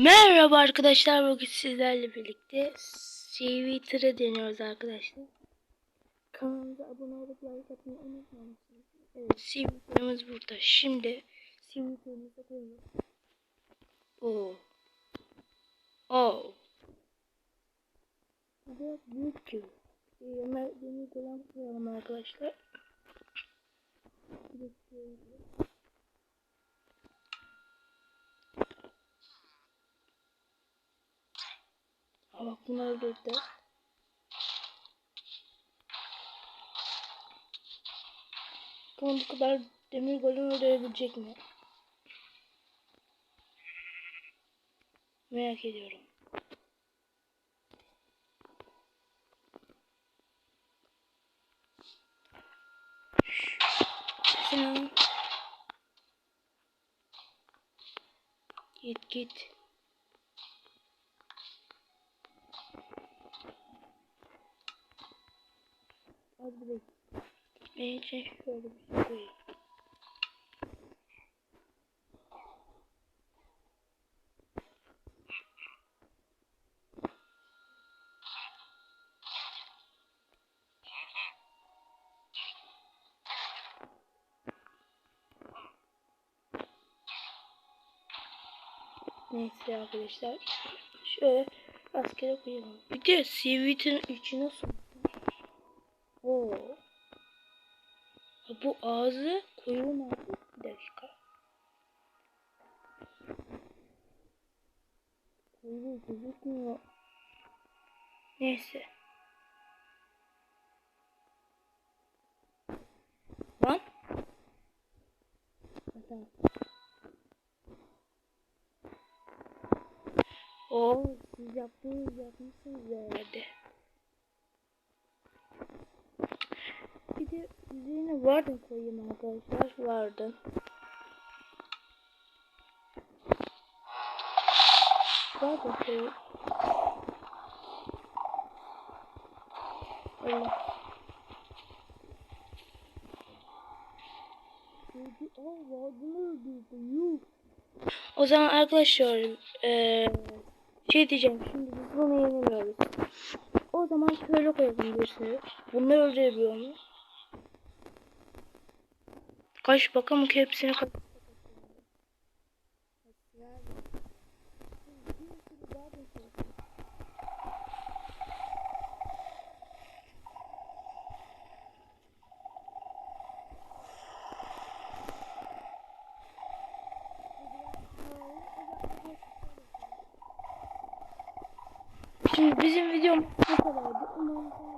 Merhaba arkadaşlar bugün sizlerle birlikte tıra deniyoruz arkadaşlar. Kanalımıza abone olup like atmayı unutmayın. Evet CV tırımız burada. Şimdi CV tırımıza koyuyoruz. Oo. Oo. Bu. Ee, Ömer demir golem koyalım arkadaşlar. Bir de şöyle. Aa, bak bunu öldürdü. Bakalım bu kadar demir golem öldürebilecek mi? Merak ediyorum. Şunu. Git git. Dakika. Gitmeye için şöyle bir şey koyayım. Neyse arkadaşlar. Şöyle rastgele koyalım. Bir de CV'nin içi nasıl? Oo. Ha, Bu ağzı kuyruğun ağzı. Bir dakika. Kuyruğu gözükmüyor. Neyse. Lan. Tamam. Oo, siz yaptınız yapmışsınız herhalde. Bir de üzerine vardım koyayım arkadaşlar. Vardım. Vardım koyayım. Allah. O zaman arkadaşlar eee şey diyeceğim şimdi biz bunu yeniliyoruz. O zaman köylü koyalım birisini. Bunları öldürebiliyor mu? Kaç bakalım ki hepsini kaç. Şimdi bizim videomuz bu kadardı. Umarım